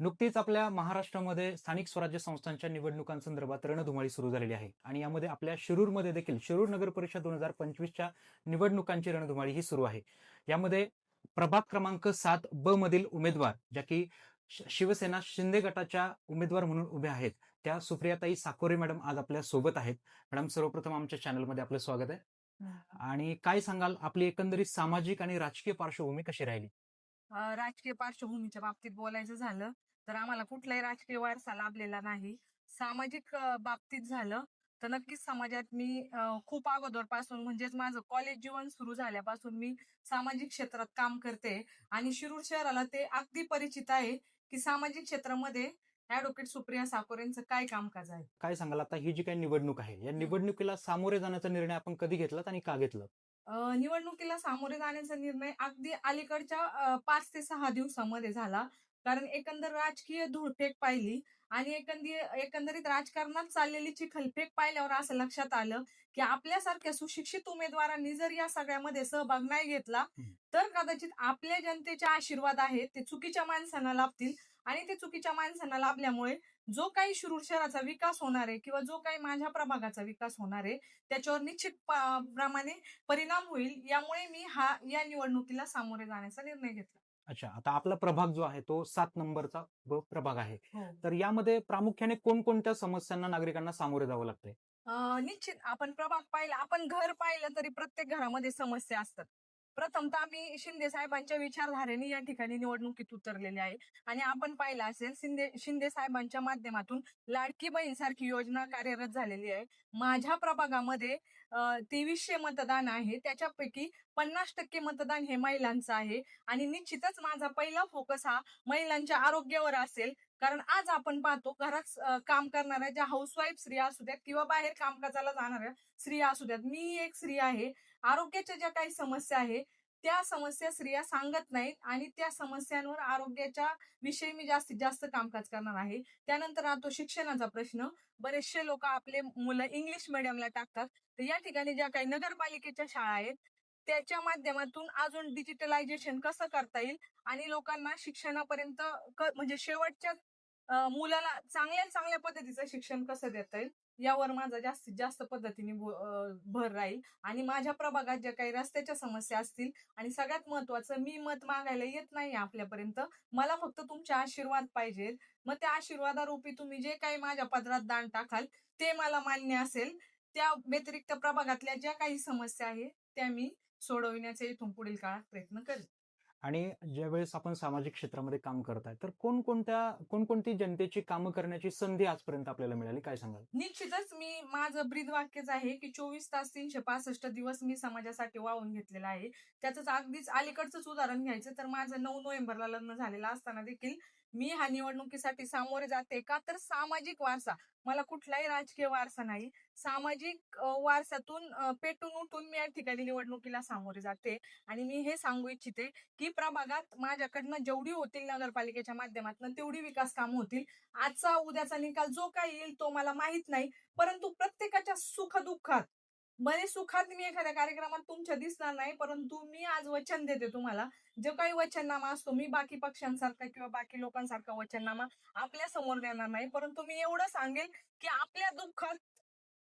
नुकतीच आपल्या महाराष्ट्रामध्ये स्थानिक स्वराज्य संस्थांच्या निवडणुकांसंदर्भात रणधुमाळी सुरू झालेली आहे. आणि यामध्ये आपल्या शिरूरमध्ये देखील शिरूर नगर परिषद दोन हजार पंचवीसच्या निवडणुकांची रणधुमाळी ही सुरू आहे. यामध्ये प्रभाग क्रमांक सात ब मधील उमेदवार ज्या की शिवसेना शिंदे गटाच्या उमेदवार म्हणून उभ्या आहेत त्या सुप्रियाताई साकोरे मॅडम आज आपल्यासोबत आहेत. मॅडम सर्वप्रथम आमच्या चॅनलमध्ये आपलं स्वागत आहे. आणि काय सांगाल आपली एकंदरीत सामाजिक आणि राजकीय पार्श्वभूमी कशी राहिली? राजकीय पार्श्वभूमीच्या बाबतीत बोलायचं झालं तर आम्हाला कुठलाही राजकीय वारसा लाभलेला नाही. सामाजिक बाबतीत झालं तर नक्कीच समाजात मी खूप अगोदरपासून म्हणजेच माझं कॉलेज जीवन सुरू झाल्यापासून मी सामाजिक क्षेत्रात काम करते आणि शिरूर शहराला ते अगदी परिचित आहे की सामाजिक क्षेत्रामध्ये ऍडव्होकेट सुप्रिया साकोरेंचं काय कामकाज आहे? काय सांगाल? आता ही जी काही निवडणूक आहे या निवडणुकीला सामोरे जाण्याचा निर्णय आपण कधी घेतलात आणि का घेतला निवडणुकीला सामोरे जाण्याचा निर्णय अगदी अलीकडच्या पाच ते सहा दिवसामध्ये झाला कारण एकंदर राजकीय धुळफेक पाहिली आणि एकंदी एकंदरीत राजकारणात चाललेली चिखलफेक पाहिल्यावर असं लक्षात आलं की आपल्यासारख्या सुशिक्षित उमेदवारांनी जर या सगळ्यामध्ये सहभाग नाही घेतला. तर कदाचित आपल्या जनतेचे आशीर्वाद आहेत ते चुकीच्या माणसांना लाभतील आणि ते चुकीच्या माणसांना लाभल्यामुळे जो काही शिरूर शहराचा विकास होणार आहे किंवा जो काही माझ्या प्रभागाचा विकास होणार आहे त्याच्यावर निश्चित प्रमाणे परिणाम होईल यामुळे मी हा या निवडणुकीला सामोरे जाण्याचा निर्णय घेतला. अच्छा. आता आपला प्रभाग जो आहे तो सात नंबरचा प्रभाग आहे. हो. तर यामध्ये प्रामुख्याने कोणकोणत्या समस्यांना नागरिकांना सामोरे जावं लागतंय? निश्चित आपण प्रभाग पाहिला आपण घर पाहिलं तरी प्रत्येक घरामध्ये समस्या असतात. प्रथमतः आम्ही शिंदे साहेबांच्या विचारधारेने या ठिकाणी निवडणुकीत उतरलेले आहे. आणि आपण पाहिलं असेल शिंदे शिंदे साहेबांच्या माध्यमातून लाडकी बहीण सारखी योजना कार्यरत झालेली आहे. माझ्या प्रभागामध्ये तेवीसशे मतदान आहे. त्याच्यापैकी पन्नास टक्के मतदान हे महिलांचं आहे. आणि निश्चितच माझा पहिला फोकस हा महिलांच्या आरोग्यावर असेल. कारण आज आपण पाहतो घरात काम करणाऱ्या ज्या हाऊसवाईफ स्त्रिया असू द्यात किंवा बाहेर कामकाजाला जाणाऱ्या स्त्रिया असू द्यात मी एक स्त्री आहे. आरोग्याच्या ज्या काही समस्या आहे त्या समस्या स्त्रिया सांगत नाहीत आणि त्या समस्यांवर आरोग्याच्या विषयी मी जास्तीत जास्त कामकाज करणार आहे. त्यानंतर राहतो शिक्षणाचा प्रश्न. बरेचसे लोक आपले मुलं इंग्लिश मिडियमला टाकतात. तर या ठिकाणी ज्या काही नगरपालिकेच्या शाळा आहेत त्याच्या माध्यमातून अजून डिजिटलायझेशन कसं करता येईल आणि लोकांना शिक्षणापर्यंत क- म्हणजे शेवटच्या मुलाला चांगल्या चांगल्या पद्धतीचं शिक्षण कसं देता येईल? यावर माझा जास्तीत जास्त पद्धतीने भर राहील. आणि माझ्या प्रभागात ज्या काही रस्त्याच्या समस्या असतील आणि सगळ्यात महत्वाचं मी मत मागायला येत नाही आपल्यापर्यंत. मला फक्त तुमचे आशीर्वाद पाहिजेत मग त्या आशीर्वादारूपी तुम्ही जे काही माझ्या पदरात दान टाकाल ते मला मान्य असेल. त्या व्यतिरिक्त प्रभागातल्या ज्या काही समस्या आहेत त्या मी सोडविण्याचा इथून पुढील काळात प्रयत्न करेन. आणि ज्यावेळेस आपण सामाजिक क्षेत्रामध्ये काम करताय तर कोणकोणत्या कोणकोणती जनतेची कामं करण्याची संधी आजपर्यंत आपल्याला मिळाली? काय सांगाल? निश्चितच मी माझं ब्रीद वाक्यच आहे की चोवीस तास तीनशे पासष्ट दिवस मी समाजासाठी वाहून घेतलेला आहे. त्याच अगदीच अलीकडचंच उदाहरण घ्यायचं तर माझं नऊ नोव्हेंबरला लग्न झालेलं असताना देखील मी ह्या निवडणुकीसाठी सामोरे जाते का? तर सामाजिक वारसा. मला कुठलाही राजकीय वारसा नाही. सामाजिक वारसातून पेटून उठून मी या ठिकाणी निवडणुकीला सामोरे जाते. आणि मी हे सांगू इच्छिते की प्रभागात माझ्याकडनं जेवढी होतील नगरपालिकेच्या माध्यमातून तेवढी विकास कामं होतील. आजचा उद्याचा निकाल जो काय येईल तो मला माहीत नाही. परंतु प्रत्येकाच्या सुखदुःखात बरे सुखात मी एखाद्या कार्यक्रमात तुमच्या दिसणार नाही परंतु मी आज वचन देते तुम्हाला. जो काही वचननामा असतो मी बाकी पक्षांसारखा किंवा बाकी लोकांसारखा वचननामा आपल्यासमोर देणार नाही. परंतु मी एवढं सांगेल की आपल्या दुःखात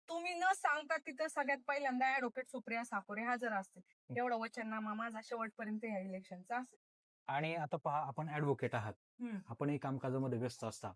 तुम्ही न सांगता तिथं सगळ्यात पहिल्यांदा ऍडव्होकेट सुप्रिया साकोरे हजर असतील. एवढा वचननामा माझा शेवटपर्यंत या इलेक्शनचा असेल. आणि आता पहा आपण ऍडव्होकेट आहात. आपणही कामकाजामध्ये व्यस्त असता.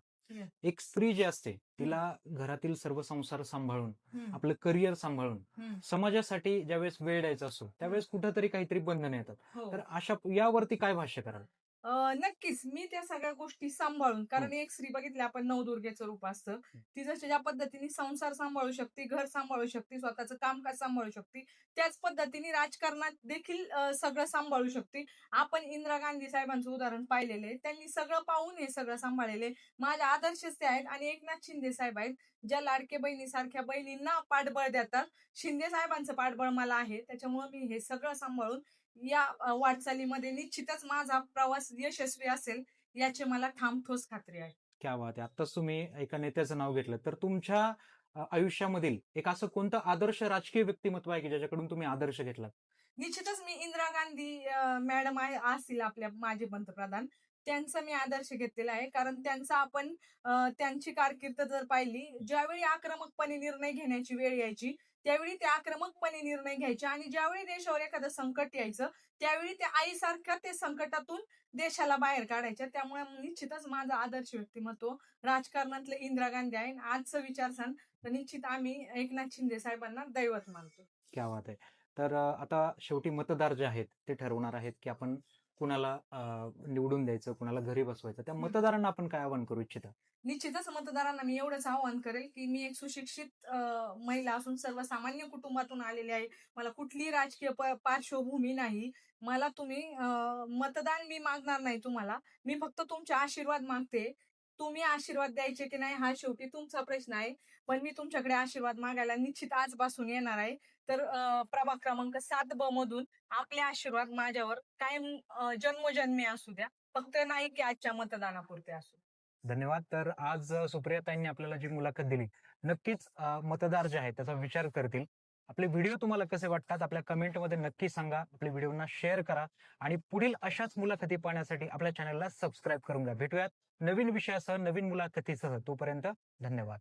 एक स्त्री जी असते तिला घरातील सर्व संसार सांभाळून आपलं करिअर सांभाळून. समाजासाठी ज्यावेळेस वेळ द्यायचा असतो त्यावेळेस कुठंतरी काहीतरी बंधनं येतात हो. तर अशा यावरती काय भाष्य कराल नक्कीच. मी त्या सगळ्या गोष्टी सांभाळून कारण एक स्त्री बघितली आपण नवदुर्गेचं रूप असतं. ती जशी ज्या पद्धतीने संसार सांभाळू शकते घर सांभाळू शकते स्वतःचं कामकाज सांभाळू शकते त्याच पद्धतीने राजकारणात देखील सगळं सांभाळू शकते. आपण इंदिरा गांधी साहेबांचं उदाहरण पाहिलेलं आहे. त्यांनी सगळं पाहून हे सगळं सांभाळलेले माझे आदर्शच ते आहेत आणि एकनाथ शिंदे साहेब आहेत ज्या लाडके बहिणीसारख्या बहिणींना पाठबळ देतात. शिंदे साहेबांचं पाठबळ मला आहे. त्याच्यामुळे मी हे सगळं सांभाळून या वाटचालीमध्ये निश्चितच माझा प्रवास यशस्वी असेल याची मला ठाम ठोस खात्री आहे. क्या बात आहे. आत्ताच तुम्ही एका नेत्याचं नाव घेतलं. तर तुमच्या आयुष्यामधील एक असं कोणतं आदर्श राजकीय व्यक्तिमत्व आहे की ज्याच्याकडून तुम्ही आदर्श घेतला निश्चितच मी इंदिरा गांधी मॅडम आहे असतील आपल्या माजी पंतप्रधान. त्यांचा मी आदर्श घेतलेला आहे. कारण त्यांचा आपण त्यांची कारकीर्द जर पाहिली ज्यावेळी आक्रमकपणे निर्णय घेण्याची वेळ यायची त्यावेळी ते आक्रमकपणे निर्णय घ्यायचे आणि ज्यावेळी देशावर एखादं संकट यायचं त्यावेळी ते आईसारख्या ते संकटातून देशाला बाहेर काढायच्या. त्यामुळे निश्चितच माझं आदर्श व्यक्तिमत्व राजकारणातलं इंदिरा गांधी आहे आजचं विचारसान तर निश्चित आम्ही एकनाथ शिंदे साहेबांना दैवत मानतो. क्या बात आहे. तर आता शेवटी मतदार जे आहेत ते ठरवणार आहेत की आपण कुणाला निवडून द्यायचं कुणाला घरी बसवायचं त्या. मतदारांना आपण काय आवाहन करू इच्छिता? निश्चितच मतदारांना मी एवढंच आवाहन करेल की मी एक सुशिक्षित महिला असून सर्वसामान्य कुटुंबातून आलेली आहे. मला कुठलीही राजकीय पार्श्वभूमी नाही. मला तुम्ही मतदान मी मागणार नाही तुम्हाला. मी फक्त तुमचे आशीर्वाद मागते. तुम्ही आशीर्वाद द्यायचे की नाही हा शेवटी तुमचा प्रश्न आहे. पण मी तुमच्याकडे आशीर्वाद मागायला निश्चित आजपासून येणार आहे. तर प्रभाग क्रमांक सात ब मधून आपले आशीर्वाद माझ्यावर कायम जन्मजन्मी असू द्या. फक्त नाही की आजच्या मतदानापुरते असू. धन्यवाद. तर आज सुप्रियाताईंनी आपल्याला जी मुलाखत दिली नक्कीच मतदार जे आहेत त्याचा विचार करतील. आपले व्हिडिओ तुम्हाला कसे वाटतात आपल्या कमेंटमध्ये नक्की सांगा. आपल्या व्हिडिओना शेअर करा आणि पुढील अशाच मुलाखती पाहण्यासाठी आपल्या चॅनलला सबस्क्राईब करून घ्या. भेटूयात नवीन विषयासह नवीन मुलाखतीसह. तोपर्यंत धन्यवाद.